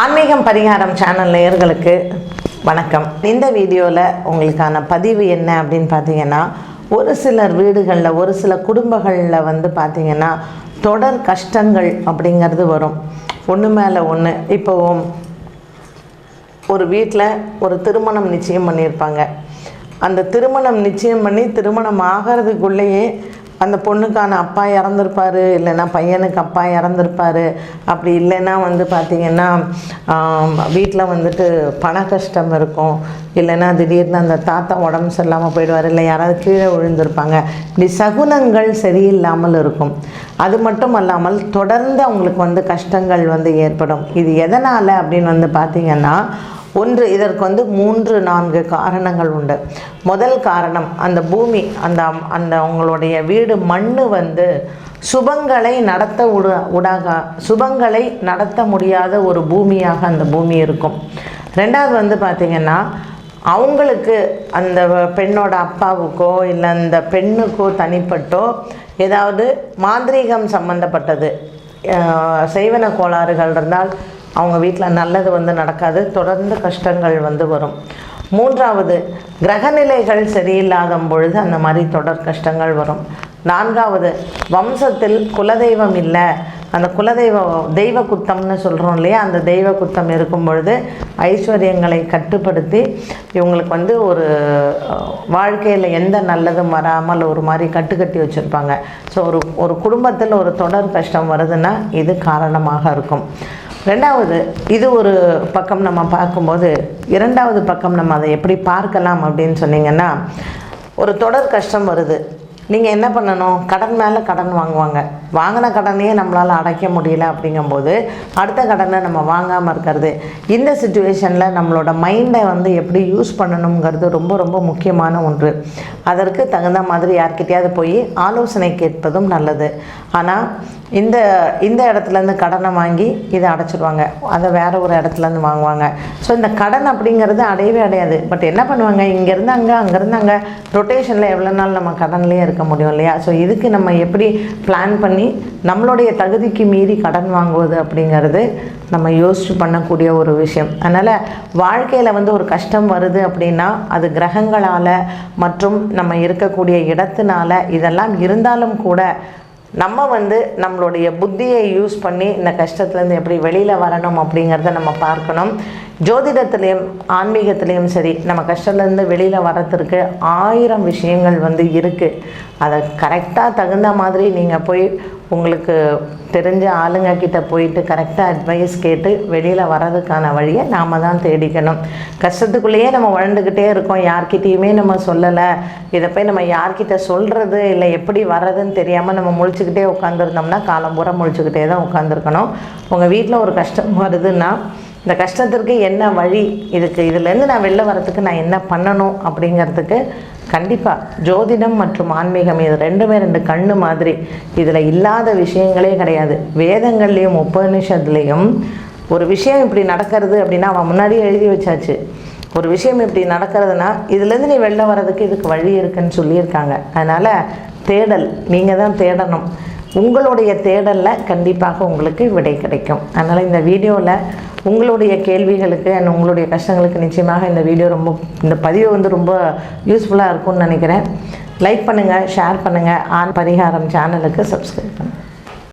ஆன்மீகம் பரிகாரம் சேனல் நேயர்களுக்கு வணக்கம். இந்த வீடியோவில் உங்களுக்கான பதிவு என்ன அப்படின்னு பார்த்தீங்கன்னா ஒரு சிலர் வீடுகளில் ஒரு சில குடும்பங்களில் வந்து பார்த்திங்கன்னா தொடர் கஷ்டங்கள் அப்படிங்கிறது வரும். ஒன்று மேலே ஒன்று இப்போ ஒரு வீட்டில் ஒரு திருமணம் நிச்சயம் பண்ணியிருப்பாங்க. அந்த திருமணம் நிச்சயம் பண்ணி திருமணம் ஆகிறதுக்குள்ளேயே அந்த பொண்ணுக்கான அப்பா இறந்துருப்பாரு இல்லைன்னா பையனுக்கு அப்பா இறந்துருப்பாரு. அப்படி இல்லைன்னா வந்து பார்த்திங்கன்னா வீட்டில் வந்துட்டு பண கஷ்டம் இருக்கும். இல்லைன்னா திடீர்னு அந்த தாத்தா உடம்பு சரியில்லாமல் போயிடுவார் இல்லை யாராவது கீழே விழுந்திருப்பாங்க. இப்படி சகுனங்கள் சரியில்லாமல் இருக்கும். அது மட்டும் அல்லாமல் தொடர்ந்து அவங்களுக்கு வந்து கஷ்டங்கள் வந்து ஏற்படும். இது எதனால் அப்படின்னு வந்து பார்த்திங்கன்னா ஒன்று இதற்கு வந்து மூன்று நான்கு காரணங்கள் உண்டு. முதல் காரணம் அந்த பூமி அந்த அந்த அவங்களுடைய வீடு மண் வந்து சுபங்களை நடத்த உட உடாக சுபங்களை நடத்த முடியாத ஒரு பூமியாக அந்த பூமி இருக்கும். ரெண்டாவது வந்து பார்த்திங்கன்னா அவங்களுக்கு அந்த பெண்ணோட அப்பாவுக்கோ இல்லை அந்த பெண்ணுக்கோ தனிப்பட்டோ ஏதாவது மாந்திரீகம் சம்மந்தப்பட்டது செய்வன கோளாறுகள் இருந்தால் அவங்க வீட்டில் நல்லது வந்து நடக்காது தொடர்ந்து கஷ்டங்கள் வந்து வரும். மூன்றாவது கிரகநிலைகள் சரியில்லாத பொழுது அந்த மாதிரி தொடர் கஷ்டங்கள் வரும். நான்காவது வம்சத்தில் குலதெய்வம் இல்லை. அந்த குலதெய்வ தெய்வ குத்தம்னு சொல்கிறோம் இல்லையா? அந்த தெய்வ குத்தம் இருக்கும் பொழுது ஐஸ்வர்யங்களை கட்டுப்படுத்தி இவங்களுக்கு வந்து ஒரு வாழ்க்கையில் எந்த நல்லதும் வராமல் ஒரு மாதிரி கட்டுக்கட்டி வச்சுருப்பாங்க. ஸோ ஒரு ஒரு குடும்பத்தில் ஒரு தொடர் கஷ்டம் வருதுன்னா இது காரணமாக இருக்கும். ரெண்டாவது இது ஒரு பக்கம் நம்ம பார்க்கும்போது இரண்டாவது பக்கம் நம்ம அதை எப்படி பார்க்கலாம் அப்படின்னு சொன்னீங்கன்னா ஒரு தொடர் கஷ்டம் வருது. நீங்கள் என்ன பண்ணணும்? கடன் மேலே கடன் வாங்குவாங்க. வாங்கின கடனையே நம்மளால் அடைக்க முடியல அப்படிங்கும்போது அடுத்த கடனை நம்ம வாங்காமல் இருக்கிறது. இந்த சுச்சுவேஷனில் நம்மளோட மைண்டை வந்து எப்படி யூஸ் பண்ணணுங்கிறது ரொம்ப ரொம்ப முக்கியமான ஒன்று. அதற்கு தகுந்த மாதிரி யார்கிட்டையாவது போய் ஆலோசனை கேட்பதும் நல்லது. ஆனால் இந்த இந்த இடத்துலேருந்து கடனை வாங்கி இதை அடைச்சிடுவாங்க அதை வேறு ஒரு இடத்துலேருந்து வாங்குவாங்க. ஸோ இந்த கடன் அப்படிங்கிறது அடையவே அடையாது. பட் என்ன பண்ணுவாங்க? இங்கேருந்து அங்கே அங்கேருந்து அங்கே ரொட்டேஷனில் எவ்வளோ நாள் நம்ம கடன்லேயே இருக்க முடியும் இல்லையா? ஸோ இதுக்கு நம்ம எப்படி பிளான் பண்ணி நம்மளுடைய தகுதிக்கு மீறி கடன் வாங்குவது அப்படிங்கிறது நம்ம யோசிச்சு பண்ணக்கூடிய ஒரு விஷயம். அதனால் வாழ்க்கையில் வந்து ஒரு கஷ்டம் வருது அப்படின்னா அது கிரகங்களால் மற்றும் நம்ம இருக்கக்கூடிய இடத்தினால இதெல்லாம் இருந்தாலும் கூட நம்ம வந்து நம்மளுடைய புத்தியை யூஸ் பண்ணி இந்த கஷ்டத்துலேருந்து எப்படி வெளியில் வரணும் அப்படிங்கிறத நம்ம பார்க்கணும். ஜோதிடத்துலேயும் ஆன்மீகத்துலேயும் சரி நம்ம கஷ்டத்துலேருந்து வெளியில் வரத்துக்கு ஆயிரம் விஷயங்கள் வந்து இருக்குது அதை கரெக்டாக தகுந்த மாதிரி நீங்கள் போய் உங்களுக்கு தெரிஞ்ச ஆளுங்க கிட்ட போயிட்டு கரெக்டாக அட்வைஸ் கேட்டு வெளியில் வர்றதுக்கான வழியை நாம் தான் தேடிக்கணும். கஷ்டத்துக்குள்ளேயே நம்ம வளர்ந்துக்கிட்டே இருக்கோம். யார்கிட்டேயுமே நம்ம சொல்லலை. இதை போய் நம்ம யார்கிட்ட சொல்கிறது இல்லை எப்படி வர்றதுன்னு தெரியாமல் நம்ம முழிச்சுக்கிட்டே உட்காந்துருந்தோம்னா காலம் பூரா முழிச்சுக்கிட்டே தான் உட்காந்துருக்கணும் உங்கள் வீட்டில் ஒரு கஷ்டம் வருதுன்னா இந்த கஷ்டத்திற்கு என்ன வழி? இதுக்கு இதுலேருந்து நான் வெளில வரத்துக்கு நான் என்ன பண்ணணும் அப்படிங்கிறதுக்கு கண்டிப்பாக ஜோதிடம் மற்றும் ஆன்மீகம் இது ரெண்டுமே ரெண்டு கண்ணு மாதிரி. இதில் இல்லாத விஷயங்களே கிடையாது. வேதங்கள்லேயும் உபநிஷத்துலேயும் ஒரு விஷயம் இப்படி நடக்கிறது அப்படின்னா அவன் முன்னாடியே எழுதி வச்சாச்சு. ஒரு விஷயம் இப்படி நடக்கிறதுனா இதுலேருந்து நீ வெளில வர்றதுக்கு இதுக்கு வழி இருக்குன்னு சொல்லியிருக்காங்க. அதனால் தேடல் நீங்கள் தான் தேடணும். உங்களுடைய தேடலில் கண்டிப்பாக உங்களுக்கு விடை கிடைக்கும். அதனால் இந்த வீடியோவில் உங்களுடைய கேள்விகளுக்கு அண்ட் உங்களுடைய கஷ்டங்களுக்கு நிச்சயமாக இந்த வீடியோ ரொம்ப இந்த பதிவு வந்து ரொம்ப யூஸ்ஃபுல்லாக இருக்கும்னு நினைக்கிறேன். லைக் பண்ணுங்கள் ஷேர் பண்ணுங்கள் ஆன் பரிகாரம் சேனலுக்கு சப்ஸ்கிரைப் பண்ணுங்கள்